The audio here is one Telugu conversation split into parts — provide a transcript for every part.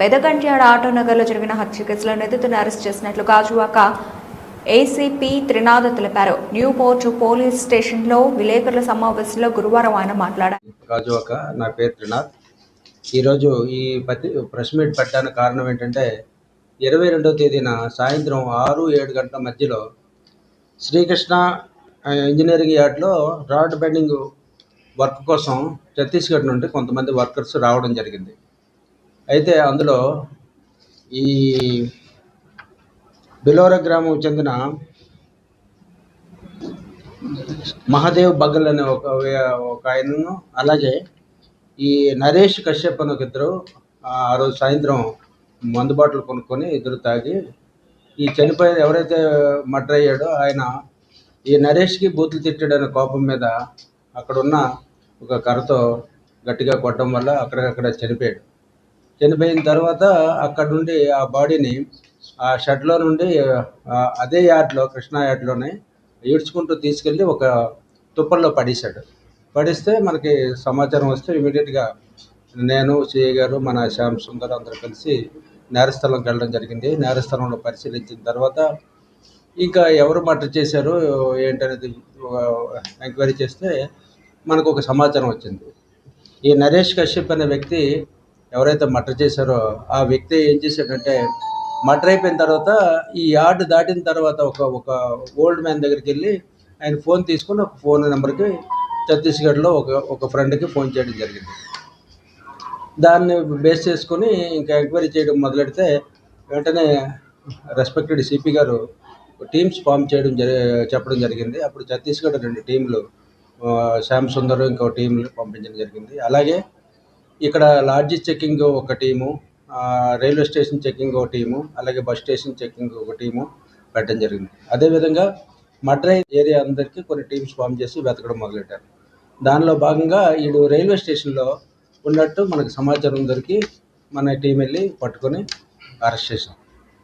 పెదగంట్యాడ ఆటోనగర్లో జరిగిన హత్య కేసులో నిందితుని అరెస్ట్ చేసినట్లు గాజువాక ఏసీపీ త్రినాథ్ తెలిపారు. న్యూ పోర్ట్ పోలీస్ స్టేషన్లో విలేకరుల సమావేశంలో గురువారం ఆయన మాట్లాడారు. గాజువాక నా పేరు త్రినాథ్. ఈరోజు ఈ పత్రి ప్రెస్ మీట్ పెట్టడానికి కారణం ఏంటంటే ఇరవై రెండవ తేదీన సాయంత్రం ఆరు ఏడు గంటల మధ్యలో శ్రీకృష్ణ ఇంజనీరింగ్ యార్డ్లో రాడ్ బెండింగ్ వర్క్ కోసం ఛత్తీస్గఢ్ నుండి కొంతమంది వర్కర్స్ రావడం జరిగింది. అయితే అందులో ఈ బిలోర గ్రామం చెందిన మహాదేవ్ బగ్గల్ అనే ఒక ఒక ఆయనను అలాగే ఈ నరేష్ కశ్యప్ అని ఒక ఇద్దరు ఆ రోజు సాయంత్రం మందు బాటలు కొనుక్కొని ఇద్దరు తాగి ఈ చనిపోయిన ఎవరైతే మర్డర్ అయ్యాడో ఆయన ఈ నరేష్కి బూతులు తిట్టాడనే కోపం మీద అక్కడ ఉన్న ఒక కర్రతో గట్టిగా కొట్టడం వల్ల అక్కడికక్కడ చనిపోయాడు. చనిపోయిన తర్వాత అక్కడ నుండి ఆ బాడీని ఆ షెడ్లో నుండి అదే యార్డ్లో కృష్ణా యార్డ్లోనే ఈడ్చుకుంటూ తీసుకెళ్ళి ఒక తుప్పల్లో పడేశాడు. పడిస్తే మనకి సమాచారం వస్తే ఇమీడియట్గా నేను సిఐ గారు మన శ్యామ్ సుందర్ అందరూ కలిసి నేరస్థలంకి వెళ్ళడం జరిగింది. నేరస్థలంలో పరిశీలించిన తర్వాత ఇంకా ఎవరు మర్డర్ చేశారు ఏంటనేది ఎంక్వైరీ చేస్తే మనకు ఒక సమాచారం వచ్చింది. ఈ నరేష్ కశ్యప్ అనే వ్యక్తి ఎవరైతే మటర్ చేశారో ఆ వ్యక్తి ఏం చేశాడంటే మటర్ అయిపోయిన తర్వాత ఈ యార్డ్ దాటిన తర్వాత ఒక ఒక ఓల్డ్ మ్యాన్ దగ్గరికి వెళ్ళి ఆయన ఫోన్ తీసుకొని ఒక ఫోన్ నెంబర్కి ఛత్తీస్గఢ్లో ఒక ఒక ఫ్రెండ్కి ఫోన్ చేయడం జరిగింది. దాన్ని బేస్ చేసుకొని ఇంకా ఎంక్వైరీ చేయడం మొదలెడితే వెంటనే రెస్పెక్టెడ్ సిపి గారు టీమ్స్ ఫామ్ చేయడం జరి చెప్పడం జరిగింది. అప్పుడు ఛత్తీస్గఢ్ రెండు టీంలు శ్యామ్ సుందర్ ఇంకో టీంలు పంపించడం జరిగింది. అలాగే ఇక్కడ లాడ్జీ చెక్కింగ్ ఒక టీము రైల్వే స్టేషన్ చెక్కింగ్ ఒక టీము అలాగే బస్ స్టేషన్ చెక్కింగ్ ఒక టీము పెట్టడం జరిగింది. అదేవిధంగా మడ్రై ఏరియా అందరికీ కొన్ని టీమ్స్ ఫామ్ చేసి వెతకడం మొదలెట్టారు. దానిలో భాగంగా ఈడు రైల్వే స్టేషన్లో ఉన్నట్టు మనకు సమాచారం దొరికి మన టీం వెళ్ళి పట్టుకొని అరెస్ట్ చేసాం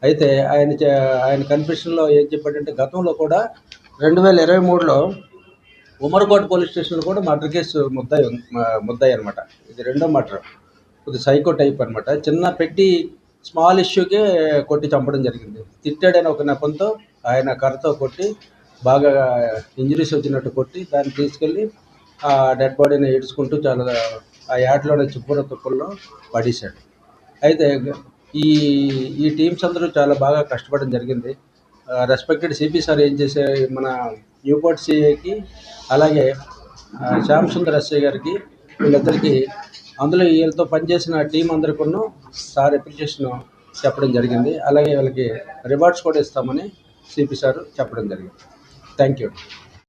అయితే ఆయన చే- ఆయన కన్ఫ్యూషన్లో ఏం చెప్పాడంటే గతంలో కూడా రెండు వేల ఇరవై మూడులో ఉమర్కోట పోలీస్ స్టేషన్లో కూడా మర్డర్ కేసు ముద్దాయి ముద్దాయి అనమాట ఇది రెండో మర్డర్. ఇది సైకో టైప్ అనమాట చిన్న పెట్టి స్మాల్ ఇష్యూకే కొట్టి చంపడం జరిగింది. తిట్టాడని ఒక నెపంతో ఆయన కర్రతో కొట్టి బాగా ఇంజరీస్ వచ్చినట్టు కొట్టి దాన్ని తీసుకెళ్ళి ఆ డెడ్ బాడీని ఏడ్చుకుంటూ చాలా ఆ యాడ్లోనే చిప్పుర తుప్పల్లో పడేశాడు. అయితే ఈ ఈ టీమ్స్ అందరూ చాలా బాగా కష్టపడడం జరిగింది. రెస్పెక్టెడ్ సిపి సార్ ఏం చేసే మన న్యూపోర్ట్ సిఐకి అలాగే శ్యామ్ సుందర్ ఎస్ఐ గారికి వీళ్ళిద్దరికీ అందులో వీళ్ళతో పనిచేసిన టీం అందరికీ సార్ అప్రిషియేషన్ చెప్పడం జరిగింది. అలాగే వీళ్ళకి రివార్డ్స్ కూడా ఇస్తామని సిపి సార్ చెప్పడం జరిగింది. Thank you.